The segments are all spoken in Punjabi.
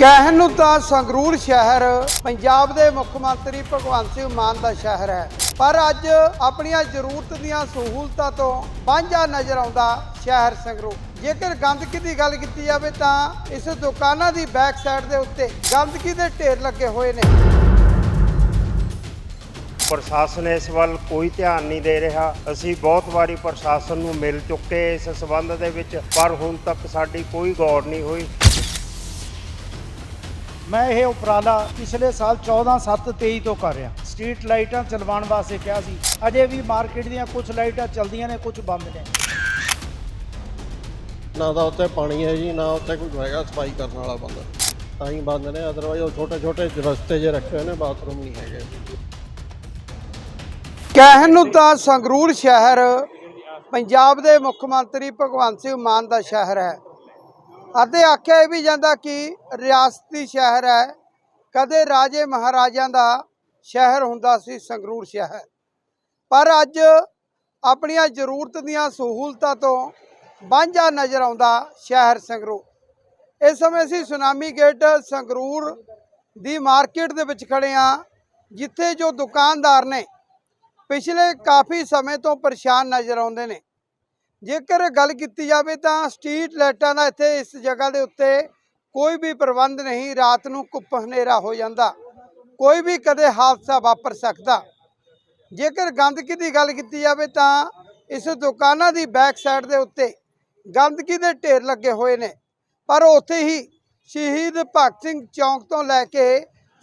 ਕਹਿਣ ਨੂੰ ਤਾਂ ਸੰਗਰੂਰ ਸ਼ਹਿਰ ਪੰਜਾਬ ਦੇ ਮੁੱਖ ਮੰਤਰੀ ਭਗਵੰਤ ਸਿੰਘ ਮਾਨ ਦਾ ਸ਼ਹਿਰ ਹੈ। ਪਰ ਅੱਜ ਆਪਣੀਆਂ ਜ਼ਰੂਰਤ ਦੀਆਂ ਸਹੂਲਤਾਂ ਤੋਂ ਵਾਂਝਾ ਨਜ਼ਰ ਆਉਂਦਾ ਸ਼ਹਿਰ ਸੰਗਰੂਰ। ਜੇਕਰ ਗੰਦਗੀ ਦੀ ਗੱਲ ਕੀਤੀ ਜਾਵੇ ਤਾਂ ਇਸ ਦੁਕਾਨਾਂ ਦੀ ਬੈਕ ਸਾਈਡ ਦੇ ਉੱਤੇ ਗੰਦਗੀ ਦੇ ਢੇਰ ਲੱਗੇ ਹੋਏ ਨੇ। ਪ੍ਰਸ਼ਾਸਨ ਇਸ ਵੱਲ ਕੋਈ ਧਿਆਨ ਨਹੀਂ ਦੇ ਰਿਹਾ। ਅਸੀਂ ਬਹੁਤ ਵਾਰੀ ਪ੍ਰਸ਼ਾਸਨ ਨੂੰ ਮਿਲ ਚੁੱਕੇ ਇਸ ਸਬੰਧ ਦੇ ਵਿੱਚ, ਪਰ ਹੁਣ ਤੱਕ ਸਾਡੀ ਕੋਈ ਗੌਰ ਨਹੀਂ ਹੋਈ। ਮੈਂ ਇਹ ਉਪਰਾਲਾ ਪਿਛਲੇ ਸਾਲ 14 7 23 ਤੋਂ ਕਰ ਰਿਹਾ। ਸਟਰੀਟ ਲਾਈਟਾਂ ਚਲਵਾਉਣ ਵਾਸਤੇ ਕਿਹਾ ਸੀ। ਅਜੇ ਵੀ ਮਾਰਕੀਟ ਦੀਆਂ ਕੁਝ ਲਾਈਟਾਂ ਚਲਦੀਆਂ ਨੇ ਕੁਝ ਬੰਦ ਨੇ। ਨਾ ਤਾਂ ਉੱਤੇ ਪਾਣੀ ਹੈ ਜੀ ਨਾ ਉੱਤੇ ਕੋਈ ਹੈਗਾ ਸਫ਼ਾਈ ਕਰਨ ਵਾਲਾ ਬੰਦਾ। ਤਾਂ ਹੀ ਬੰਦ ਨੇ ਅਦਰਵਾਈਜ਼ ਉਹ ਛੋਟੇ ਛੋਟੇ ਰਸਤੇ ਜੇ ਰੱਖੇ ਹੋਏ ਨੇ ਬਾਥਰੂਮ ਨਹੀਂ ਹੈਗੇ। ਕਹਿਣ ਨੂੰ ਤਾਂ ਸੰਗਰੂਰ ਸ਼ਹਿਰ ਪੰਜਾਬ ਦੇ ਮੁੱਖ ਮੰਤਰੀ ਭਗਵੰਤ ਸਿੰਘ ਮਾਨ ਦਾ ਸ਼ਹਿਰ ਹੈ। ਅਤੇ ਆਖਿਆ ਇਹ ਵੀ ਜਾਂਦਾ ਕਿ ਰਿਆਸਤੀ ਸ਼ਹਿਰ ਹੈ। ਕਦੇ ਰਾਜੇ ਮਹਾਰਾਜਾਂ ਦਾ ਸ਼ਹਿਰ ਹੁੰਦਾ ਸੀ ਸੰਗਰੂਰ ਸ਼ਹਿਰ। ਪਰ ਅੱਜ ਆਪਣੀਆਂ ਜ਼ਰੂਰਤ ਦੀਆਂ ਸਹੂਲਤਾਂ ਤੋਂ ਵਾਂਝਾ ਨਜ਼ਰ ਆਉਂਦਾ ਸ਼ਹਿਰ ਸੰਗਰੂਰ। ਇਸ ਸਮੇਂ ਅਸੀਂ ਸੁਨਾਮੀ ਗੇਟ ਸੰਗਰੂਰ ਦੀ ਮਾਰਕੀਟ ਦੇ ਵਿੱਚ ਖੜੇ ਹਾਂ, ਜਿੱਥੇ ਜੋ ਦੁਕਾਨਦਾਰ ਨੇ ਪਿਛਲੇ ਕਾਫੀ ਸਮੇਂ ਤੋਂ ਪਰੇਸ਼ਾਨ ਨਜ਼ਰ ਆਉਂਦੇ ਨੇ। ਜੇਕਰ ਗੱਲ ਕੀਤੀ ਜਾਵੇ ਤਾਂ ਸਟਰੀਟ ਲਾਈਟਾਂ ਦਾ ਇੱਥੇ ਇਸ ਜਗ੍ਹਾ ਦੇ ਉੱਤੇ ਕੋਈ ਵੀ ਪ੍ਰਬੰਧ ਨਹੀਂ, ਰਾਤ ਨੂੰ ਕੁੱਪ ਹਨੇਰਾ ਹੋ ਜਾਂਦਾ। ਕੋਈ ਵੀ ਕਦੇ ਹਾਦਸਾ ਵਾਪਰ ਸਕਦਾ। ਜੇਕਰ ਗੰਦਗੀ ਦੀ ਗੱਲ ਕੀਤੀ ਜਾਵੇ ਤਾਂ ਇਸ ਦੁਕਾਨਾਂ ਦੀ ਬੈਕ ਸਾਈਡ ਦੇ ਉੱਤੇ ਗੰਦਗੀ ਦੇ ਢੇਰ ਲੱਗੇ ਹੋਏ ਨੇ। ਪਰ ਉੱਥੇ ਹੀ ਸ਼ਹੀਦ ਭਗਤ ਸਿੰਘ ਚੌਂਕ ਤੋਂ ਲੈ ਕੇ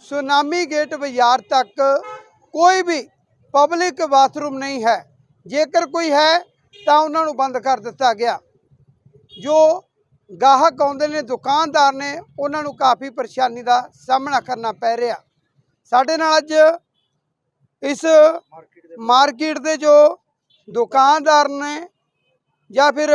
ਸੁਨਾਮੀ ਗੇਟ ਬਾਜ਼ਾਰ ਤੱਕ ਕੋਈ ਵੀ ਪਬਲਿਕ ਬਾਥਰੂਮ ਨਹੀਂ ਹੈ। ਜੇਕਰ ਕੋਈ ਹੈ ਤਾਂ ਉਹਨਾਂ ਨੂੰ ਬੰਦ ਕਰ ਦਿੱਤਾ ਗਿਆ। ਜੋ ਗਾਹਕ ਆਉਂਦੇ ਨੇ, ਦੁਕਾਨਦਾਰ ਨੇ, ਉਹਨਾਂ ਨੂੰ ਕਾਫੀ ਪਰੇਸ਼ਾਨੀ ਦਾ ਸਾਹਮਣਾ ਕਰਨਾ ਪੈ ਰਿਹਾ। ਸਾਡੇ ਨਾਲ ਅੱਜ ਇਸ ਮਾਰਕੀਟ ਦੇ ਜੋ ਦੁਕਾਨਦਾਰ ਨੇ ਜਾਂ ਫਿਰ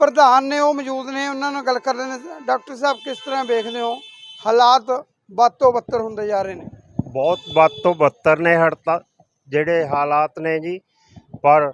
ਪ੍ਰਧਾਨ ਨੇ, ਉਹ ਮੌਜੂਦ ਨੇ, ਉਹਨਾਂ ਨਾਲ ਗੱਲ ਕਰ ਲੈਣੇ ਡਾਕਟਰ ਸਾਹਿਬ, ਕਿਸ ਤਰ੍ਹਾਂ ਵੇਖਦੇ ਹੋ ਹਾਲਾਤ ਵੱਧ ਤੋਂ ਬੱਤਰ ਹੁੰਦੇ ਜਾ ਰਹੇ ਨੇ? ਬਹੁਤ ਵੱਧ ਤੋਂ ਬੱਤਰ ਨੇ ਹੜਤਾਲ, ਜਿਹੜੇ ਹਾਲਾਤ ਨੇ ਜੀ। ਪਰ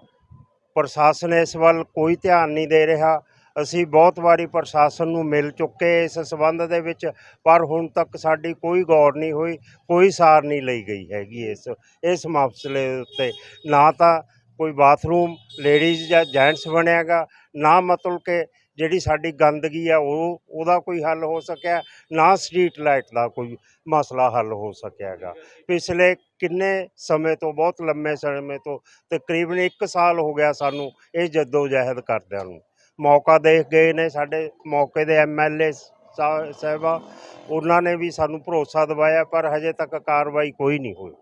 ਪ੍ਰਸ਼ਾਸਨ ਇਸ ਵੱਲ ਕੋਈ ਧਿਆਨ ਨਹੀਂ ਦੇ ਰਿਹਾ। ਅਸੀਂ ਬਹੁਤ ਵਾਰੀ ਪ੍ਰਸ਼ਾਸਨ ਨੂੰ ਮਿਲ ਚੁੱਕੇ ਇਸ ਸਬੰਧ ਦੇ ਵਿੱਚ, ਪਰ ਹੁਣ ਤੱਕ ਸਾਡੀ ਕੋਈ ਗੌਰ ਨਹੀਂ ਹੋਈ, ਕੋਈ ਸਾਰ ਨਹੀਂ ਲਈ ਗਈ ਹੈਗੀ ਇਸ ਇਸ ਮਸਲੇ ਉੱਤੇ। ਨਾ ਤਾਂ ਕੋਈ ਬਾਥਰੂਮ, ਲੇਡੀਜ਼ ਜਾਂ ਜੈਂਟਸ ਬਣਿਆਗਾ, ਨਾ ਮਤਲਬ ਕਿ ਜਿਹੜੀ ਸਾਡੀ ਗੰਦਗੀ ਆ, ਉਹ, ਉਹਦਾ ਕੋਈ ਹੱਲ ਹੋ ਸਕਿਆ, ਨਾ ਸਟਰੀਟ ਲਾਈਟ ਦਾ ਕੋਈ ਮਸਲਾ ਹੱਲ ਹੋ ਸਕਿਆਗਾ। ਪਿਛਲੇ ਕਿੰਨੇ ਸਮੇਂ ਤੋਂ, ਬਹੁਤ ਲੰਮੇ ਸਮੇਂ ਤੋਂ, ਤਕਰੀਬਨ 1 ਸਾਲ ਹੋ ਗਿਆ ਸਾਨੂੰ ਇਹ ਜੱਦੋ ਜਹਿਦ ਕਰਦਿਆਂ ਨੂੰ। ਮੌਕਾ ਦੇਖ ਗਏ ਨੇ ਸਾਡੇ ਮੌਕੇ ਦੇ ਐਮਐਲਏ ਸਾਹਿਬਾ, ਉਹਨਾਂ ਨੇ ਵੀ ਸਾਨੂੰ ਭਰੋਸਾ ਦਿਵਾਇਆ, ਪਰ ਹਜੇ ਤੱਕ ਕਾਰਵਾਈ ਕੋਈ ਨਹੀਂ ਹੋਈ।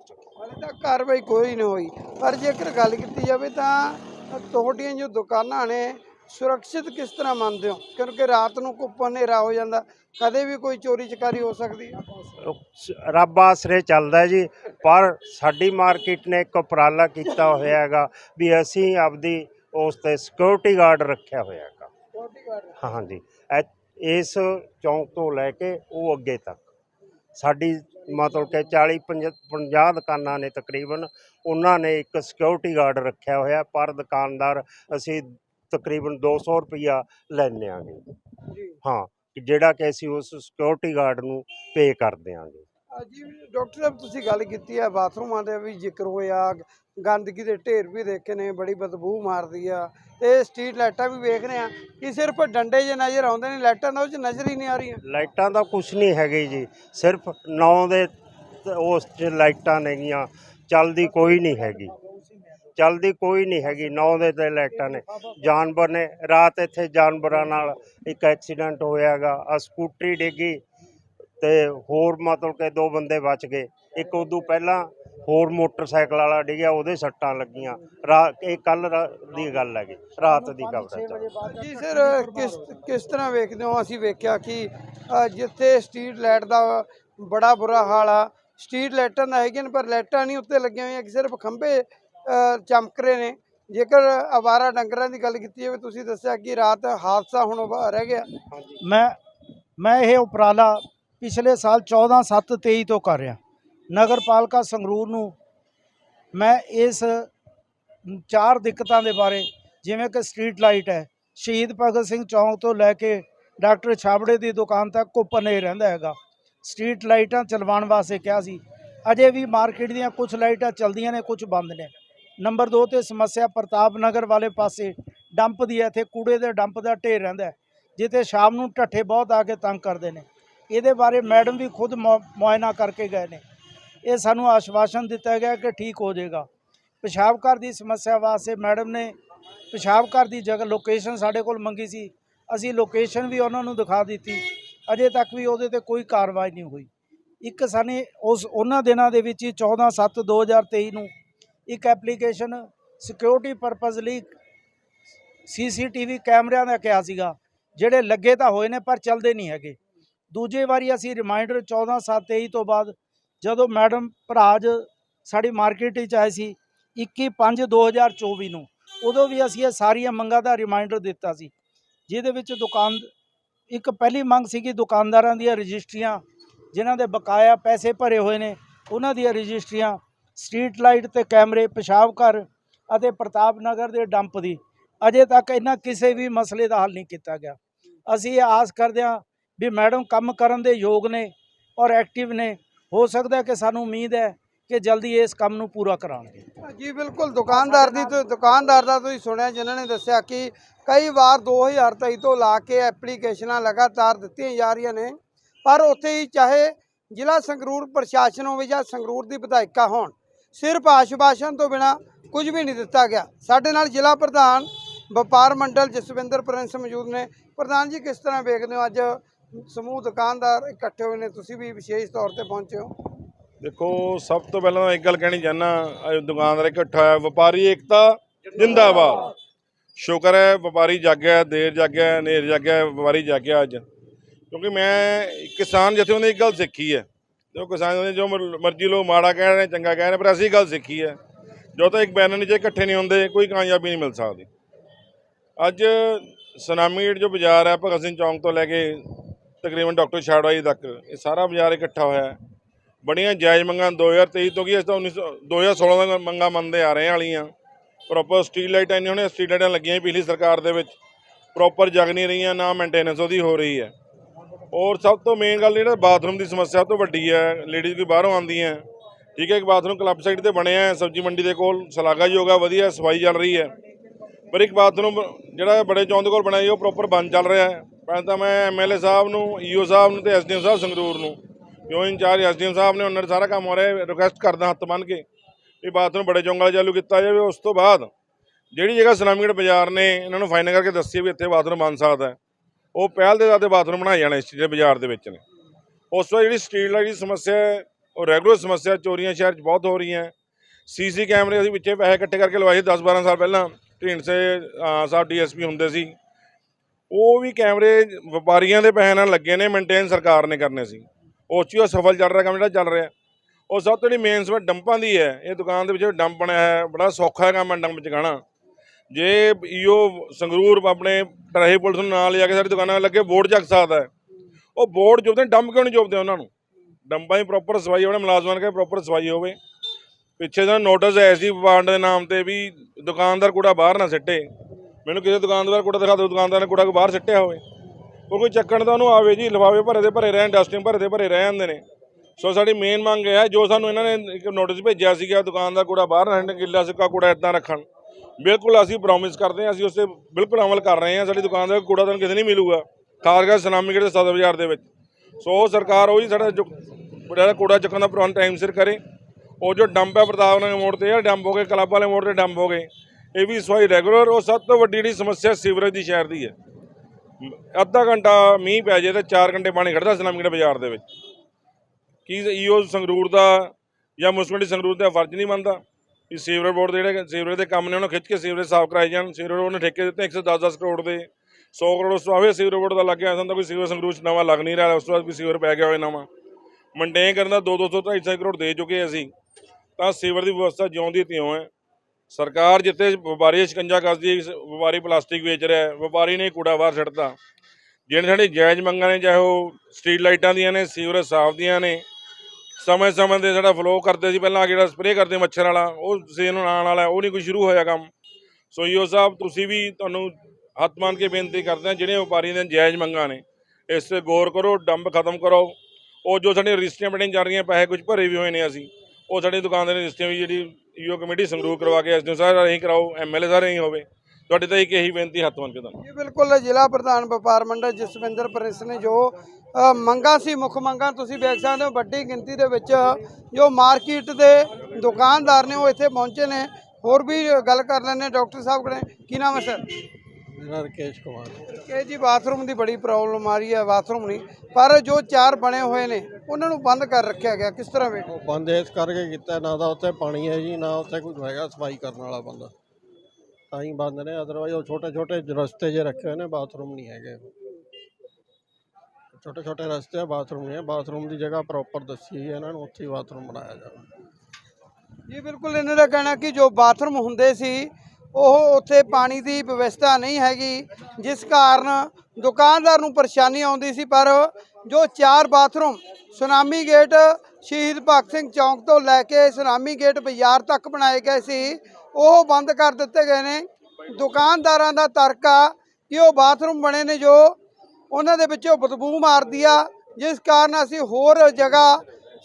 ਹਾਲੇ ਤੱਕ ਕਾਰਵਾਈ ਕੋਈ ਨਹੀਂ ਹੋਈ, ਪਰ ਜੇਕਰ ਗੱਲ ਕੀਤੀ ਜਾਵੇ ਤਾਂ ਤੁਹਾਡੀਆਂ ਜੋ ਦੁਕਾਨਾਂ ਨੇ ਸੁਰੱਖਿਅਤ ਕਿਸ ਤਰ੍ਹਾਂ ਮੰਨਦੇ ਹੋ? ਕਿਉਂਕਿ ਰਾਤ ਨੂੰ ਕੁੱਪ ਹਨੇਰਾ ਹੋ ਜਾਂਦਾ ਕਦੇ ਵੀ ਕੋਈ ਚੋਰੀ ਚਕਾਰੀ ਹੋ ਸਕਦੀ ਹੈ? ਰੱਬ ਆਸਰੇ ਚੱਲਦਾ ਜੀ ਪਰ ਸਾਡੀ ਮਾਰਕੀਟ ਨੇ ਇੱਕ ਉਪਰਾਲਾ ਕੀਤਾ ਹੋਇਆ ਹੈਗਾ ਵੀ ਅਸੀਂ ਆਪਦੀ ਉਸ ਤੇ ਸਿਕਿਉਰਿਟੀ ਗਾਰਡ ਰੱਖਿਆ ਹੋਇਆ ਹੈਗਾ। ਹਾਂਜੀ। ਇਸ ਚੌਂਕ ਤੋਂ ਲੈ ਕੇ ਉਹ ਅੱਗੇ ਤੱਕ। ਸਾਡੀ ਮਤਲਬ ਕਿ 40 50 50 ਦੁਕਾਨਾਂ ਨੇ ਤਕਰੀਬਨ ਉਹਨਾਂ ਨੇ ਇੱਕ ਸਿਕਿਉਰਿਟੀ ਗਾਰਡ ਰੱਖਿਆ ਹੋਇਆ ਪਰ ਦੁਕਾਨਦਾਰ ਅਸੀਂ ਤਕਰੀਬਨ 200 ਰੁਪਈਆ ਲੈਂਦੇ ਆਂਗੇ ਹਾਂ ਜਿਹੜਾ ਕਿ ਅਸੀਂ ਉਸ ਸਿਕਿਉਰਿਟੀ ਗਾਰਡ ਨੂੰ ਪੇ ਕਰ ਦਿਆਂਗੇ। ਜੀ ਡਾਕਟਰ ਸਾਹਿਬ ਤੁਸੀਂ ਗੱਲ ਕੀਤੀ ਹੈ ਬਾਥਰੂਮਾਂ ਦੇ ਵੀ ਜ਼ਿਕਰ ਹੋਇਆ ਗੰਦਗੀ ਦੇ ਢੇਰ ਵੀ ਦੇਖੇ ਨੇ ਬੜੀ ਬਦਬੂ ਮਾਰਦੀ ਆ ਤੇ ਸਟਰੀਟ ਲਾਈਟਾਂ ਵੀ ਵੇਖ ਰਹੇ ਆ ਕਿ ਸਿਰਫ ਡੰਡੇ ਜੇ ਨਜ਼ਰ ਆਉਂਦੇ ਨੇ ਲਾਈਟਾਂ ਦਾ ਉਹ ਚ ਨਜ਼ਰ ਹੀ ਨਹੀਂ ਆ ਰਹੀਆਂ। ਲਾਈਟਾਂ ਦਾ ਕੁਝ ਨਹੀਂ ਹੈਗੀ ਜੀ ਸਿਰਫ ਨੌ ਦੇ ਉਸ 'ਚ ਲਾਈਟਾਂ ਨੇਗੀਆਂ ਚੱਲਦੀ ਕੋਈ ਨਹੀਂ ਹੈਗੀ। ਚੱਲਦੀ ਕੋਈ ਨਹੀਂ ਹੈਗੀ ਨੌ ਦੇ ਤੇ ਲਾਈਟਾਂ ਨੇ। ਜਾਨਵਰ ਨੇ ਰਾਤ ਇੱਥੇ ਜਾਨਵਰਾਂ ਨਾਲ ਇੱਕ ਐਕਸੀਡੈਂਟ ਹੋਇਆਗਾ ਆ ਸਕੂਟਰੀ ਡਿੱਗੀ ਤੇ ਹੋਰ ਮਤਲਬ ਕਿ ਦੋ ਬੰਦੇ ਬਚ ਗਏ। ਇੱਕ ਉਦੋਂ ਪਹਿਲਾਂ ਹੋਰ ਮੋਟਰਸਾਈਕਲ ਵਾਲਾ ਡਿੱਗਿਆ ਉਹਦੇ ਸੱਟਾਂ ਲੱਗੀਆਂ। ਰਾਤ ਇਹ ਕੱਲ ਦੀ ਗੱਲ ਹੈਗੀ ਰਾਤ ਦੀ ਖਬਰ ਹੈ ਜੀ ਸਰ ਕਿਸ ਕਿਸ ਤਰ੍ਹਾਂ ਵੇਖਦੇ ਹੋ? ਅਸੀਂ ਵੇਖਿਆ ਕਿ ਜਿੱਥੇ ਸਟਰੀਟ ਲਾਈਟ ਦਾ ਬੜਾ ਬੁਰਾ ਹਾਲ ਆ ਸਟਰੀਟ ਲਾਈਟਾਂ ਦਾ ਹੈਗੀਆਂ ਨੇ ਪਰ ਲਾਈਟਾਂ ਨਹੀਂ ਉੱਤੇ ਲੱਗੀਆਂ ਹੋਈਆਂ ਕਿ ਸਿਰਫ ਖੰਭੇ ਚਮਕ ਰਹੇ ਨੇ। ਜੇਕਰ ਅਵਾਰਾ ਡੰਗਰਾਂ ਦੀ ਗੱਲ ਕੀਤੀ ਜਾਵੇ, ਤੁਸੀਂ ਦੱਸਿਆ ਕਿ ਰਾਤ ਹਾਦਸਾ ਹੁਣ ਰਹਿ ਗਿਆ। ਮੈਂ ਮੈਂ ਇਹ ਉਪਰਾਲਾ ਪਿਛਲੇ ਸਾਲ 14 7 23 ਤੋਂ ਕਰ ਰਿਹਾ। ਨਗਰ ਪਾਲਿਕਾ ਸੰਗਰੂਰ ਨੂੰ ਮੈਂ ਇਸ ਚਾਰ ਦਿੱਕਤਾਂ ਦੇ ਬਾਰੇ, ਜਿਵੇਂ ਕਿ ਸਟਰੀਟ ਲਾਈਟ ਹੈ, ਸ਼ਹੀਦ ਭਗਤ ਸਿੰਘ ਚੌਂਕ ਤੋਂ ਲੈ ਕੇ ਡਾਕਟਰ ਛਾਬੜੇ ਦੀ ਦੁਕਾਨ ਤੱਕ ਕੁਪਨ ਹੀ ਰਹਿੰਦਾ ਹੈਗਾ। ਸਟਰੀਟ ਲਾਈਟਾਂ ਚਲਵਾਉਣ ਵਾਸਤੇ ਕਿਹਾ ਸੀ। ਅਜੇ ਵੀ ਮਾਰਕੀਟ ਦੀਆਂ ਕੁਝ ਲਾਈਟਾਂ ਚਲਦੀਆਂ ਨੇ ਕੁਝ ਬੰਦ ਨੇ। ਨੰਬਰ 2 ਤੇ ਸਮੱਸਿਆ ਪ੍ਰਤਾਪ ਨਗਰ ਵਾਲੇ ਪਾਸੇ ਡੰਪ ਦੀ ਹੈ, ਇੱਥੇ ਕੂੜੇ ਦੇ ਡੰਪ ਦਾ ਢੇਰ ਰਹਿੰਦਾ ਜਿੱਥੇ ਸ਼ਾਮ ਨੂੰ ਢੱਠੇ ਬਹੁਤ ਆ ਕੇ ਤੰਗ ਕਰਦੇ ਨੇ। ਇਹਦੇ ਬਾਰੇ ਮੈਡਮ ਵੀ ਖੁਦ ਮੁ- ਮੁਆਇਨਾ ਕਰਕੇ ਗਏ ਨੇ। ਇਹ ਸਾਨੂੰ ਆਸ਼ਵਾਸਨ ਦਿੱਤਾ ਗਿਆ ਕਿ ਠੀਕ ਹੋ ਜਾਏਗਾ। ਪਿਸ਼ਾਬ ਘਰ ਦੀ ਸਮੱਸਿਆ ਵਾਸਤੇ ਮੈਡਮ ਨੇ ਪਿਸ਼ਾਬ ਘਰ ਦੀ ਜਗ੍ਹਾ, ਲੋਕੇਸ਼ਨ ਸਾਡੇ ਕੋਲ ਮੰਗੀ ਸੀ। ਅਸੀਂ ਲੋਕੇਸ਼ਨ ਵੀ ਉਹਨਾਂ ਨੂੰ ਦਿਖਾ ਦਿੱਤੀ। ਅਜੇ ਤੱਕ ਵੀ ਉਹਦੇ ਤੇ ਕੋਈ ਕਾਰਵਾਈ ਨਹੀਂ ਹੋਈ। ਇੱਕ ਸਾਨੇ ਉਸ, ਉਹਨਾਂ ਦਿਨਾਂ ਦੇ ਵਿੱਚ ਹੀ 14 7 2023 ਨੂੰ ਇੱਕ ਐਪਲੀਕੇਸ਼ਨ ਸਿਕਿਉਰਿਟੀ ਪਰਪਸ ਲਈ ਸੀਸੀਟੀਵੀ ਕੈਮਰਿਆਂ ਦਾ ਕਿਹਾ ਸੀਗਾ। ਜਿਹੜੇ ਲੱਗੇ ਤਾਂ ਹੋਏ ਨੇ, ਪਰ ਚੱਲਦੇ ਨਹੀਂ ਹੈਗੇ। ਦੂਜੇ ਵਾਰੀ ਅਸੀਂ ਰਿਮਾਈਂਡਰ 14 7 23 ਤੋਂ ਬਾਅਦ ਜਦੋਂ ਮੈਡਮ ਭਰਾਜ ਸਾਡੀ ਮਾਰਕੀਟ ਵਿੱਚ ਆਏ ਸੀ 21 5 2024 ਨੂੰ, ਉਦੋਂ ਵੀ ਅਸੀਂ ਇਹ ਸਾਰੀਆਂ ਮੰਗਾਂ ਦਾ ਰਿਮਾਈਂਡਰ ਦਿੱਤਾ ਸੀ। ਜਿਹਦੇ ਵਿੱਚ ਦੁਕਾਨ, ਇੱਕ ਪਹਿਲੀ ਮੰਗ ਸੀਗੀ ਦੁਕਾਨਦਾਰਾਂ ਦੀਆਂ ਰਜਿਸਟਰੀਆਂ, ਜਿਨ੍ਹਾਂ ਦੇ ਬਕਾਇਆ ਪੈਸੇ ਭਰੇ ਹੋਏ ਨੇ, ਉਹਨਾਂ ਦੀਆਂ ਰਜਿਸਟਰੀਆਂ ਸਟਰੀਟ ਲਾਈਟ ਤੇ ਕੈਮਰੇ, ਪਿਸ਼ਾਬ ਘਰ ਅਤੇ ਪ੍ਰਤਾਪ ਨਗਰ ਦੇ ਡੰਪ ਦੀ। ਅਜੇ ਤੱਕ ਇਹਨਾਂ ਕਿਸੇ ਵੀ ਮਸਲੇ ਦਾ ਹੱਲ ਨਹੀਂ ਕੀਤਾ ਗਿਆ। ਅਸੀਂ ਇਹ ਆਸ ਕਰਦੇ ਹਾਂ ਵੀ ਮੈਡਮ ਕੰਮ ਕਰਨ ਦੇ ਯੋਗ ਨੇ ਔਰ ਐਕਟਿਵ ਨੇ। ਹੋ ਸਕਦਾ ਕਿ ਸਾਨੂੰ ਉਮੀਦ ਹੈ ਕਿ ਜਲਦੀ ਇਸ ਕੰਮ ਨੂੰ ਪੂਰਾ ਕਰਾਉਣਗੇ। ਜੀ, ਬਿਲਕੁਲ। ਦੁਕਾਨਦਾਰ ਦੀ ਦੁਕਾਨਦਾਰ ਦਾ ਤੁਸੀਂ ਸੁਣਿਆ, ਜਿਨ੍ਹਾਂ ਨੇ ਦੱਸਿਆ ਕਿ ਕਈ ਵਾਰ 2023 ਤੋਂ ਲਾ ਕੇ ਐਪਲੀਕੇਸ਼ਨਾਂ ਲਗਾਤਾਰ ਦਿੱਤੀਆਂ ਜਾ ਰਹੀਆਂ ਨੇ। ਪਰ ਉੱਥੇ ਹੀ ਚਾਹੇ ਜ਼ਿਲ੍ਹਾ ਸੰਗਰੂਰ ਪ੍ਰਸ਼ਾਸਨ ਹੋਵੇ ਜਾਂ ਸੰਗਰੂਰ ਦੀ ਵਿਧਾਇਕਾ ਹੋਣ ਸਿਰਫ ਆਸ਼ਵਾਸਨ ਤੋਂ ਬਿਨਾ ਕੁਝ ਵੀ ਨਹੀਂ ਦਿੱਤਾ ਗਿਆ। ਸਾਡੇ ਨਾਲ ਜ਼ਿਲ੍ਹਾ ਪ੍ਰਧਾਨ ਵਪਾਰ ਮੰਡਲ ਜਸਵਿੰਦਰ ਪ੍ਰਿੰਸ ਮੌਜੂਦ ਨੇ। ਪ੍ਰਧਾਨ ਜੀ, ਕਿਸ ਤਰ੍ਹਾਂ ਵੇਖਦੇ ਹੋ? ਅੱਜ ਸਮੂਹ ਦੁਕਾਨਦਾਰ ਇਕੱਠੇ ਹੋਏ ਨੇ। ਤੁਸੀਂ ਵੀ ਵਿਸ਼ੇਸ਼ ਤੌਰ ਤੇ ਪਹੁੰਚੇ ਹੋ। ਦੇਖੋ, ਸਭ ਤੋਂ ਪਹਿਲਾਂ ਤਾਂ ਇੱਕ ਗੱਲ ਕਹਿਣੀ ਚਾਹਨਾ ਅੱਜ ਦੁਕਾਨਦਾਰ ਇਕੱਠਾ ਹੋਇਆ, ਵਪਾਰੀ ਏਕਤਾ ਜਿੰਦਾਬਾਦ। ਸ਼ੁਕਰ ਹੈ, ਵਪਾਰੀ ਜਾਗਿਆ, ਦੇਰ ਜਾਗਿਆ, ਹਨੇਰ ਜਾਗਿਆ, ਵਪਾਰੀ ਜਾਗਿਆ ਅੱਜ। ਕਿਉਂਕਿ ਮੈਂ ਕਿਸਾਨ ਜਥੇਬੰਦੀ ਇੱਕ ਗੱਲ ਸਿੱਖੀ ਹੈ। ਜੋ ਕਿਸਾਨ ਨੇ ਜੋ ਮਰ- ਮਰਜ਼ੀ ਲੋਕ ਮਾੜਾ ਕਹਿ ਰਹੇ ਨੇ, ਚੰਗਾ ਕਹਿ ਰਹੇ ਪਰ ਅਸੀਂ ਗੱਲ ਸਿੱਖੀ ਹੈ। ਜੋ ਤਾਂ ਇੱਕ ਬੈਨਰ ਨੀਚੇ ਇਕੱਠੇ ਨਹੀਂ ਹੁੰਦੇ, ਕੋਈ ਕਾਮਯਾਬੀ ਨਹੀਂ ਮਿਲ ਸਕਦੀ। ਅੱਜ ਸਨਾਮੀਟ ਜੋ ਬਾਜ਼ਾਰ ਹੈ, ਭਗਤ ਸਿੰਘ ਚੌਂਕ ਤੋਂ ਲੈ ਕੇ ਤਕਰੀਬਨ ਡਾਕਟਰ ਛਾੜਵਾਈ ਤੱਕ, ਇਹ ਸਾਰਾ ਬਾਜ਼ਾਰ ਇਕੱਠਾ ਹੋਇਆ ਹੈ। ਬੜੀਆਂ ਜਾਇਜ਼ ਮੰਗਾਂ 2023 ਤੋਂ ਕੀ ਅਸੀਂ ਤਾਂ 1900 2016 ਦਾ ਮੰਗਾਂ ਮੰਨਦੇ ਆ ਰਹੇ ਹਾਂ ਵਾਲੀਆਂ। ਪ੍ਰੋਪਰ ਸਟਰੀਟ ਲਾਈਟਾਂ ਇੰਨੀਆਂ ਨੇ ਸਟਰੀਟ ਲਾਈਟਾਂ ਲੱਗੀਆਂ ਪਿਛਲੀ ਸਰਕਾਰ ਦੇ ਵਿੱਚ। ਪ੍ਰੋਪਰ ਜਗ ਨਹੀਂ ਰਹੀਆਂ, ਨਾ ਮੇਨਟੇਨੈਂਸ ਉਹਦੀ ਹੋ ਰਹੀ ਹੈ। ਔਰ ਸਭ ਤੋਂ ਮੇਨ ਗੱਲ ਜਿਹੜਾ ਬਾਥਰੂਮ ਦੀ ਸਮੱਸਿਆ ਸਭ ਤੋਂ ਵੱਡੀ ਹੈ ਲੇਡੀਜ਼ ਕੋਈ ਬਾਹਰੋਂ ਆਉਂਦੀਆਂ ਠੀਕ ਹੈ ਇੱਕ ਬਾਥਰੂਮ ਕਲੱਬ ਸਾਈਡ ਤੇ ਬਣਿਆ ਹੈ ਸਬਜ਼ੀ ਮੰਡੀ ਦੇ ਕੋਲ ਸ਼ਲਾਘਾਯੋਗ ਆ ਵਧੀਆ ਸਫ਼ਾਈ ਚੱਲ ਰਹੀ ਹੈ। ਪਰ ਇੱਕ ਬਾਥਰੂਮ ਜਿਹੜਾ ਬੜੇ ਚੌਂਦ ਕੋਲ ਬਣਾਇਆ ਜੀ, ਉਹ ਪ੍ਰੋਪਰ ਬੰਦ ਚੱਲ ਰਿਹਾ ਹੈ। ਪਹਿਲਾਂ ਤਾਂ ਮੈਂ ਐਮਐਲਏ ਸਾਹਿਬ ਨੂੰ ਈਓ ਸਾਹਿਬ ਨੂੰ ਤੇ ਐਸਡੀਐਮ ਸਾਹਿਬ ਸੰਗਰੂਰ ਨੂੰ ਜੋ ਇੰਚਾਰਜ ਐਸਡੀਐਮ ਸਾਹਿਬ ਨੇ ਉਹਨਾਂ ਦਾ ਸਾਰਾ ਕੰਮ ਹੋ ਰਿਹਾ ਰਿਕੁਐਸਟ ਕਰਦਾ ਹੱਥ ਬੰਨ੍ਹ ਕੇ ਵੀ ਬਾਥਰੂਮ ਬੜੇ ਚੌਂਕ ਵਾਲਾ ਚਾਲੂ ਕੀਤਾ ਜਾਵੇ। ਉਸ ਤੋਂ ਬਾਅਦ ਜਿਹੜੀ ਜਗ੍ਹਾ ਸਲਾਮੀਗੜ ਬਾਜ਼ਾਰ ਨੇ ਇਹਨਾਂ ਨੂੰ ਫਾਈਨਲ ਕਰਕੇ ਦੱਸੀ ਵੀ ਇੱਥੇ ਬਾਥਰੂਮ ਬਣ ਸਕਦਾ ਉਹ ਪਹਿਲ ਦੇ ਦਾਤੇ ਬਾਥਰੂਮ ਬਣਾਏ ਜਾਣੇ ਇਸ ਜਿਹੜੇ ਬਾਜ਼ਾਰ ਦੇ ਵਿੱਚ ਨੇ। ਉਸ ਤੋਂ ਬਾਅਦ ਜਿਹੜੀ ਸਟਰੀਟ ਲਾਈਟ ਦੀ ਸਮੱਸਿਆ ਉਹ ਰੈਗੂਲਰ ਸਮੱਸਿਆ ਚੋਰੀਆਂ ਸ਼ਹਿਰ 'ਚ ਬਹੁਤ ਹੋ ਰਹੀਆਂ ਸੀਸੀ ਕੈਮਰੇ ਅਸੀਂ ਵਿੱਚੇ ਪੈਸੇ ਇਕੱਠੇ ਕਰਕੇ ਲਵਾਏ 10 12 ਸਾਲ ਪਹਿਲਾਂ। ਢੀਂਡਸੇ ਅਹ, ਸਾਹਿਬ ਡੀਐਸਪੀ ਹੁੰਦੇ ਸੀ। ਉਹ ਵੀ ਕੈਮਰੇ ਵਪਾਰੀਆਂ ਦੇ ਪੈਸੇ ਨਾਲ ਲੱਗੇ ਨੇ ਮੇਨਟੇਨ ਸਰਕਾਰ ਨੇ ਕਰਨੇ ਸੀ। ਉਹ 'ਚ ਹੀ ਉਹ ਸਫਲ ਚੱਲ ਰਿਹਾ ਕੰਮ ਜਿਹੜਾ ਚੱਲ ਰਿਹਾ। ਉਹ ਸਭ ਤੋਂ ਜਿਹੜੀ ਮੇਨ ਸਮੱਸਿਆ ਡੰਪਾਂ ਦੀ ਹੈ ਇਹ ਦੁਕਾਨ ਦੇ ਵਿੱਚ ਡੰਪ ਬਣਿਆ ਹੈ ਬੜਾ ਸੌਖਾ ਹੈ ਕੰਮ ਡੰਪ ਚਗਾਣਾ ਜੇ ਈਓ ਸੰਗਰੂਰ ਆਪਣੇ ਟਰਾਹੀ ਪੁਲਿਸ ਨੂੰ ਨਾਲ ਲਿਆ ਕੇ ਸਾਡੀ ਦੁਕਾਨਾਂ 'ਤੇ ਲੱਗੇ ਬੋਰਡ ਚੱਕ ਸਕਦਾ ਉਹ ਬੋਰਡ ਜੋਬਦੇ ਡੰਪ ਕਿਉਂ ਨਹੀਂ ਜੋਬਦੇ ਉਹਨਾਂ ਨੂੰ? ਡੰਪਾਂ ਦੀ ਪ੍ਰੋਪਰ ਸਫ਼ਾਈ ਹੋਵੇ ਮੁਲਾਜ਼ਮਾਂ ਕੇ ਪ੍ਰੋਪਰ ਸਫ਼ਾਈ ਹੋਵੇ। ਪਿੱਛੇ ਦਾ ਨੋਟਿਸ ਆਇਆ ਸੀ ਵਾਰਡ ਦੇ ਨਾਮ ਤੇ ਵੀ ਦੁਕਾਨਦਾਰ ਕੂੜਾ ਬਾਹਰ ਨਾ ਸਿੱਟੇ। ਮੈਨੂੰ ਕਿਸੇ ਦੁਕਾਨਦਾਰ ਕੂੜਾ ਦਿਖਾ ਦਿਓ, ਦੁਕਾਨਦਾਰ ਨੇ ਕੂੜਾ ਕੋਈ ਬਾਹਰ ਸਿੱਟਿਆ ਹੋਵੇ। ਉਹ ਕੋਈ ਚੱਕਣ ਦਾ ਉਹਨੂੰ ਆਵੇ ਜੀ, ਲਿਫਾਫੇ ਭਰੇ ਦੇ ਭਰੇ ਰਹਿਣ ਡਸਟਿੰਗ ਭਰੇ ਦੇ ਭਰੇ ਰਹਿ ਜਾਂਦੇ ਨੇ। ਸੋ ਸਾਡੀ ਮੇਨ ਮੰਗ ਇਹ ਹੈ, ਜੋ ਸਾਨੂੰ ਇਹਨਾਂ ਨੇ ਇੱਕ ਨੋਟਿਸ ਭੇਜਿਆ ਸੀਗਾ, ਦੁਕਾਨਦਾਰ ਕੂੜਾ ਬਾਹਰ ਨਾ ਸਿੱਟਣ, ਗਿੱਲਾ ਸੁੱਕਾ ਕੂੜਾ ਇਦਾਂ ਰੱਖਣ। ਬਿਲਕੁਲ ਅਸੀਂ ਪ੍ਰੋਮਿਸ ਕਰਦੇ ਹਾਂ, ਅਸੀਂ ਉਸ ਤੇ ਬਿਲਕੁਲ ਅਮਲ ਕਰ ਰਹੇ ਹਾਂ। ਸਾਡੀ ਦੁਕਾਨ ਦਾ ਕੂੜਾ ਤੁਹਾਨੂੰ ਕਿਤੇ ਨਹੀਂ ਮਿਲੂਗਾ। ਖਾਸ ਕਰ ਦੇ ਗੇਟ ਸਦਰ ਬਾਜ਼ਾਰ ਦੇ ਵਿੱਚ। ਸੋ ਸਰਕਾਰ ਉਹ ਹੀ ਸਾਡਾ ਜੋ ਜਿਹੜਾ ਕੂੜਾ ਚੱਕਣ ਦਾ ਪ੍ਰਬੰਧ ਟਾਈਮ ਸਿਰ ਕਰੇ। ਉਹ ਜੋ ਡੰਪ ਹੈ ਪ੍ਰਤਾਪ ਨਗਰ ਮੋੜ ਤੇ, ਇਹ ਡੰਪ ਹੋ ਗਏ, ਕਲੱਬ ਵਾਲੇ ਮੋੜ ਤੇ ਡੰਪ ਹੋ ਗਏ। ਇਹ ਵੀ ਸਫ਼ਾਈ ਰੈਗੂਲਰ ਉਹ ਸਭ ਤੋਂ ਵੱਡੀ ਜਿਹੜੀ ਸਮੱਸਿਆ ਸੀਵਰੇਜ ਦੀ ਸ਼ਹਿਰ ਦੀ ਹੈ। ਅੱਧਾ ਘੰਟਾ ਮੀਂਹ ਪੈ ਜੇ ਤਾਂ 4 ਘੰਟੇ ਪਾਣੀ ਖੜਦਾ ਸਨਾਮੀ ਬਾਜ਼ਾਰ ਦੇ ਵਿੱਚ। ਕੀ ਈਓ ਸੰਗਰੂਰ ਦਾ ਜਾਂ ਮੁਨਸਪੈਲਿਟੀ ਸੰਗਰੂਰ ਦਾ ਫਰਜ਼ ਨਹੀਂ ਬਣਦਾ? ਕਿ ਸੀਵਰੇਜ ਬੋਰਡ ਦੇ ਜਿਹੜੇ ਸੀਵਰੇਜ ਦੇ ਕੰਮ ਨੇ, ਉਹਨਾਂ ਖਿੱਚ ਕੇ ਸੀਵਰੇਜ ਸਾਫ਼ ਕਰਾਏ ਜਾਣ। ਸੀਵਰੇਜ ਬੋਰਡ ਨੇ ਠੇਕੇ ਦਿੱਤੇ 110-10 ਕਰੋੜ ਦੇ। 100 ਕਰੋੜ ਉਸ ਤੋਂ ਆਵੇ ਸੀਵਰੇਜ ਬੋਰਡ ਦਾ ਲੱਗ ਗਿਆ। ਸਾਨੂੰ ਤਾਂ ਕੋਈ ਸੀਵਰ ਸੰਗਰੂਰ 'ਚ ਨਵਾਂ ਲੱਗ ਨਹੀਂ ਰਿਹਾ। ਉਸ ਤੋਂ ਬਾਅਦ ਕੋਈ ਸੀਵਰ ਪੈ ਗਿਆ ਹੋਵੇ ਨਵਾਂ। ਮੇਨਟੇਨ ਕਰਨ ਦਾ 2-200 250 ਕਰੋੜ ਦੇ ਚੁੱਕੇ ਅਸੀਂ। ਤਾਂ ਸੀਵਰ ਦੀ ਵਿਵਸਥਾ ਜਿਉਂ ਦੀ ਤਿਉਂ ਹੈ। ਸਰਕਾਰ ਜਿੱਥੇ ਵਪਾਰੀ ਸ਼ਿਕੰਜਾ ਕੱਸਦੀ ਵਪਾਰੀ ਪਲਾਸਟਿਕ ਵੇਚ ਰਿਹਾ ਵਪਾਰੀ ਨੇ ਕੂੜਾ ਬਾਹਰ ਛੱਡਤਾ। ਜਿਹੜੇ ਸਾਡੇ ਜਾਇਜ਼ ਮੰਗਾਂ ਨੇ, ਚਾਹੇ ਉਹ ਸਟਰੀਟ ਲਾਈਟਾਂ ਦੀਆਂ ਨੇ, ਸੀਵਰੇਜ ਸਾਫ਼ ਦੀਆਂ ਨੇ ਸਮੇਂ ਸਮੇਂ ਤੇ ਸਾਡਾ ਫਲੋ ਕਰਦੇ ਸੀ, ਪਹਿਲਾਂ ਜਿਹੜਾ ਸਪਰੇਅ ਕਰਦੇ ਮੱਛਰ ਵਾਲਾ, ਉਹ ਸੀਜ਼ਨ ਆਉਣ ਵਾਲਾ, ਉਹ ਨਹੀਂ ਕੋਈ ਸ਼ੁਰੂ ਹੋਇਆ ਕੰਮ। ਸੋ ਈਓ ਸਾਹਿਬ, ਤੁਸੀਂ ਵੀ ਤੁਹਾਨੂੰ ਹੱਥ ਮੰਨ ਕੇ ਬੇਨਤੀ ਕਰਦੇ ਹਾਂ, ਜਿਹੜੇ ਵਪਾਰੀਆਂ ਦੀਆਂ ਜਾਇਜ਼ ਮੰਗਾਂ ਨੇ, ਇਸ ਤੇ ਗੌਰ ਕਰੋ ਡੰਪ ਖਤਮ ਕਰੋ ਉਹ ਜੋ ਸਾਡੀਆਂ ਰਜਿਸਟਰੀਆਂ ਬਣੀਆਂ ਜਾ ਰਹੀਆਂ, ਪੈਸੇ ਕੁਝ ਭਰੇ ਵੀ ਹੋਏ ਨੇ ਅਸੀਂ, ਉਹ ਸਾਡੀ ਦੁਕਾਨ ਦੇ ਰਜਿਸਟਰੀਆਂ ਵੀ ਜਿਹੜੀ ਈਓ ਕਮੇਟੀ ਸੰਗਰੂਰ ਕਰਵਾ ਕੇ ਐਸਡੀਓ ਸਾਰਾ ਅਸੀਂ ਕਰਾਓ ਐਮਐਲਏ ਸਾਹਿਬ ਅਸੀਂ ਹੋਵੇ। ਤੁਹਾਡੀ ਤਾਂ ਇੱਕ ਇਹੀ ਬੇਨਤੀ ਹੱਥ ਬੰਨ ਕੇ ਤੁਹਾਨੂੰ। ਇਹ ਬਿਲਕੁਲ ਜ਼ਿਲ੍ਹਾ ਪ੍ਰਧਾਨ ਵਪਾਰ ਮੰਡਲ ਜਸਵਿੰਦਰ ਪ੍ਰਿੰਸ ਨੇ ਜੋ ਮੰਗਾਂ ਸੀ ਮੁੱਖ ਮੰਗਾਂ ਤੁਸੀਂ ਵੇਖ ਸਕਦੇ ਹੋ ਵੱਡੀ ਗਿਣਤੀ ਦੇ ਵਿੱਚ ਜੋ ਮਾਰਕੀਟ ਦੇ ਦੁਕਾਨਦਾਰ ਨੇ ਉਹ ਇੱਥੇ ਪਹੁੰਚੇ ਨੇ। ਹੋਰ ਵੀ ਗੱਲ ਕਰ ਲੈਣੇ ਡਾਕਟਰ ਸਾਹਿਬ ਕੋਲੇ। ਕੀ ਨਾਮ ਹੈ ਸਰ? ਮੇਰਾ ਰਕੇਸ਼ ਕੁਮਾਰ ਕਿ ਜੀ ਬਾਥਰੂਮ ਦੀ ਬੜੀ ਪ੍ਰੋਬਲਮ ਆ ਰਹੀ ਹੈ ਬਾਥਰੂਮ ਨਹੀਂ। ਪਰ ਜੋ ਚਾਰ ਬਣੇ ਹੋਏ ਨੇ ਉਹਨਾਂ ਨੂੰ ਬੰਦ ਕਰ ਰੱਖਿਆ ਗਿਆ ਕਿਸ ਤਰ੍ਹਾਂ ਵੇਖ ਬੰਦ ਇਸ ਕਰਕੇ ਕੀਤਾ ਨਾ ਤਾਂ ਉੱਥੇ ਪਾਣੀ ਹੈ ਜੀ ਨਾ ਉੱਥੇ ਕੋਈ ਹੈਗਾ ਸਫ਼ਾਈ ਕਰਨ ਵਾਲਾ ਬੰਦਾ। ਤਾਂ ਹੀ ਬੰਦ ਨੇ ਅਦਰਵਾਈਜ਼ ਉਹ ਛੋਟੇ ਛੋਟੇ ਰਸਤੇ ਜੇ ਰੱਖੇ ਹੋਏ ਨੇ ਬਾਥਰੂਮ ਨਹੀਂ ਹੈਗੇ। ਛੋਟੇ ਛੋਟੇ ਰਸਤੇ ਆ ਬਾਥਰੂਮ ਨਹੀਂ ਹੈ। ਬਾਥਰੂਮ ਦੀ ਜਗ੍ਹਾ ਪ੍ਰੋਪਰ ਦੱਸੀ ਹੈ ਇਹਨਾਂ ਨੂੰ, ਉੱਥੇ ਹੀ ਬਾਥਰੂਮ ਬਣਾਇਆ ਜਾਵੇ। ਜੀ, ਬਿਲਕੁਲ ਇਹਨਾਂ ਦਾ ਕਹਿਣਾ ਕਿ ਜੋ ਬਾਥਰੂਮ ਹੁੰਦੇ ਸੀ, ਉਹ ਉੱਥੇ ਪਾਣੀ ਦੀ ਵਿਵਸਥਾ ਨਹੀਂ ਹੈਗੀ, ਜਿਸ ਕਾਰਨ ਦੁਕਾਨਦਾਰ ਨੂੰ ਪਰੇਸ਼ਾਨੀ ਆਉਂਦੀ ਸੀ, ਪਰ ਜੋ ਚਾਰ ਬਾਥਰੂਮ ਸੁਨਾਮੀ ਗੇਟ ਸ਼ਹੀਦ ਭਗਤ ਸਿੰਘ ਚੌਂਕ ਤੋਂ ਲੈ ਕੇ ਸੁਨਾਮੀ ਗੇਟ ਬਾਜ਼ਾਰ ਤੱਕ ਬਣਾਏ ਗਏ ਸੀ ਉਹ ਬੰਦ ਕਰ ਦਿੱਤੇ ਗਏ ਨੇ। ਦੁਕਾਨਦਾਰਾਂ ਦਾ ਤਰਕ ਆ ਕਿ ਉਹ ਬਾਥਰੂਮ ਬਣੇ ਨੇ ਜੋ ਉਹਨਾਂ ਦੇ ਵਿੱਚੋਂ ਬਦਬੂ ਮਾਰਦੀ ਆ। ਜਿਸ ਕਾਰਨ ਅਸੀਂ ਹੋਰ ਜਗ੍ਹਾ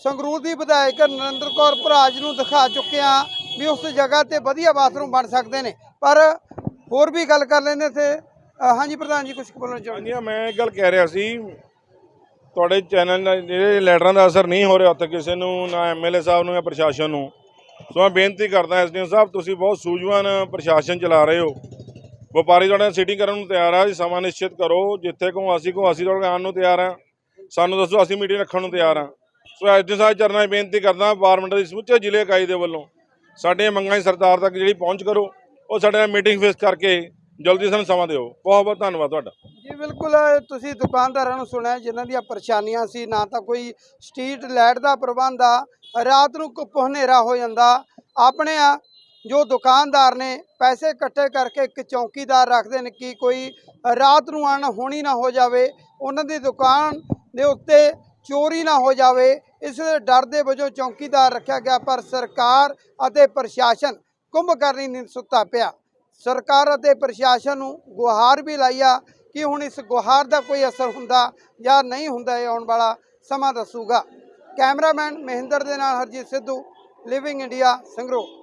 ਸੰਗਰੂਰ ਦੀ ਵਿਧਾਇਕ ਨਰਿੰਦਰ ਕੌਰ ਭਰਾਜ ਨੂੰ ਦਿਖਾ ਚੁੱਕੇ ਆ ਵੀ ਉਸ ਜਗ੍ਹਾ ਤੇ ਵਧੀਆ ਬਾਥਰੂਮ ਬਣ ਸਕਦੇ ਨੇ। ਪਰ ਹੋਰ ਵੀ ਗੱਲ ਕਰ ਲੈਂਦੇ ਤੇ ਹਾਂਜੀ ਪ੍ਰਧਾਨ ਜੀ ਕੁਝ ਬੋਲਣਾ ਚਾਹੁੰਦੇ ਹਾਂਜੀ, ਮੈਂ ਇੱਕ ਗੱਲ ਕਹਿ ਰਿਹਾ ਸੀ, ਤੁਹਾਡੇ ਚੈਨਲ ਨਾਲ ਜਿਹੜੇ ਲੈਟਰਾਂ ਦਾ ਅਸਰ ਨਹੀਂ ਹੋ ਰਿਹਾ ਉੱਥੇ ਕਿਸੇ ਨੂੰ, ਨਾ ਐਮਐਲਏ ਸਾਹਿਬ ਨੂੰ ਜਾਂ ਪ੍ਰਸ਼ਾਸਨ ਨੂੰ ਸੋ ਮੈਂ ਬੇਨਤੀ ਕਰਦਾ ਐਸਡੀਐਮ ਸਾਹਿਬ ਤੁਸੀਂ ਬਹੁਤ ਸੂਝਵਾਨ ਪ੍ਰਸ਼ਾਸਨ ਚਲਾ ਰਹੇ ਹੋ। ਵਪਾਰੀ ਤੁਹਾਡੇ ਨਾਲ ਸੀਟਿੰਗ ਕਰਨ ਨੂੰ ਤਿਆਰ ਆ, ਜੀ ਸਮਾਂ ਨਿਸ਼ਚਿਤ ਕਰੋ, ਜਿੱਥੇ ਕਹੋ ਅਸੀਂ ਕਹੋ ਅਸੀਂ ਤੁਹਾਡੇ ਨਾਲ ਆਉਣ ਨੂੰ ਤਿਆਰ ਆ। ਸਾਨੂੰ ਦੱਸੋ ਅਸੀਂ ਮੀਟਿੰਗ ਰੱਖਣ ਨੂੰ ਤਿਆਰ ਆ। ਸੋ ਐਸਡੀਐਮ ਸਾਹਿਬ ਚਰਨਾਂ 'ਚ ਬੇਨਤੀ ਕਰਦਾ ਪਾਰਲੀਮੈਂਟ ਦੀ ਸਮੁੱਚੇ ਜ਼ਿਲ੍ਹੇ ਇਕਾਈ ਦੇ ਵੱਲੋਂ, ਸਾਡੀਆਂ ਮੰਗਾਂ ਦੀ ਸਰਕਾਰ ਤੱਕ ਜਿਹੜੀ ਪਹੁੰਚ ਕਰੋ, ਉਹ ਸਾਡੇ ਨਾਲ ਮੀਟਿੰਗ ਫੇਸ ਕਰਕੇ ਜਲਦੀ ਸਾਨੂੰ ਸਮਾਂ ਦਿਓ। ਬਹੁਤ ਬਹੁਤ ਧੰਨਵਾਦ ਤੁਹਾਡਾ। ਜੀ, ਬਿਲਕੁਲ ਤੁਸੀਂ ਦੁਕਾਨਦਾਰਾਂ ਨੂੰ ਸੁਣਿਆ, ਜਿਨ੍ਹਾਂ ਦੀਆਂ ਪਰੇਸ਼ਾਨੀਆਂ ਸੀ, ਨਾ ਤਾਂ ਕੋਈ ਸਟਰੀਟ ਲਾਈਟ ਦਾ ਪ੍ਰਬੰਧ ਆ, ਰਾਤ ਨੂੰ ਕੁੱਪ ਹਨੇਰਾ ਹੋ ਜਾਂਦਾ। ਆਪਣੇ ਆ, ਜੋ ਦੁਕਾਨਦਾਰ ਨੇ, ਪੈਸੇ ਇਕੱਠੇ ਕਰਕੇ ਇੱਕ ਚੌਕੀਦਾਰ ਰੱਖਦੇ ਨੇ ਕਿ ਕੋਈ ਰਾਤ ਨੂੰ ਅਣ ਹੋਣੀ ਨਾ ਹੋ ਜਾਵੇ, ਉਹਨਾਂ ਦੀ ਦੁਕਾਨ ਦੇ ਉੱਤੇ ਚੋਰੀ ਨਾ ਹੋ ਜਾਵੇ, ਇਸ ਡਰ ਦੇ ਵਜੋਂ ਚੌਕੀਦਾਰ ਰੱਖਿਆ ਗਿਆ, ਪਰ ਸਰਕਾਰ ਅਤੇ ਪ੍ਰਸ਼ਾਸਨ ਕੁੰਭ ਕਰਨੀ ਨਹੀਂ ਸੁੱਤਾ ਪਿਆ। ਸਰਕਾਰ ਅਤੇ ਪ੍ਰਸ਼ਾਸਨ ਨੂੰ ਗੁਹਾਰ ਵੀ ਲਾਈ ਆ ਕਿ ਹੁਣ ਇਸ ਗੁਹਾਰ ਦਾ ਕੋਈ ਅਸਰ ਹੁੰਦਾ ਜਾਂ ਨਹੀਂ ਹੁੰਦਾ ਇਹ ਆਉਣ ਵਾਲਾ ਸਮਾਂ ਦੱਸੂਗਾ। ਕੈਮਰਾਮੈਨ ਮਹਿੰਦਰ ਦੇ ਨਾਲ ਹਰਜੀਤ ਸਿੱਧੂ ਲਿਵਿੰਗ ਇੰਡੀਆ ਸੰਗਰੂਰ।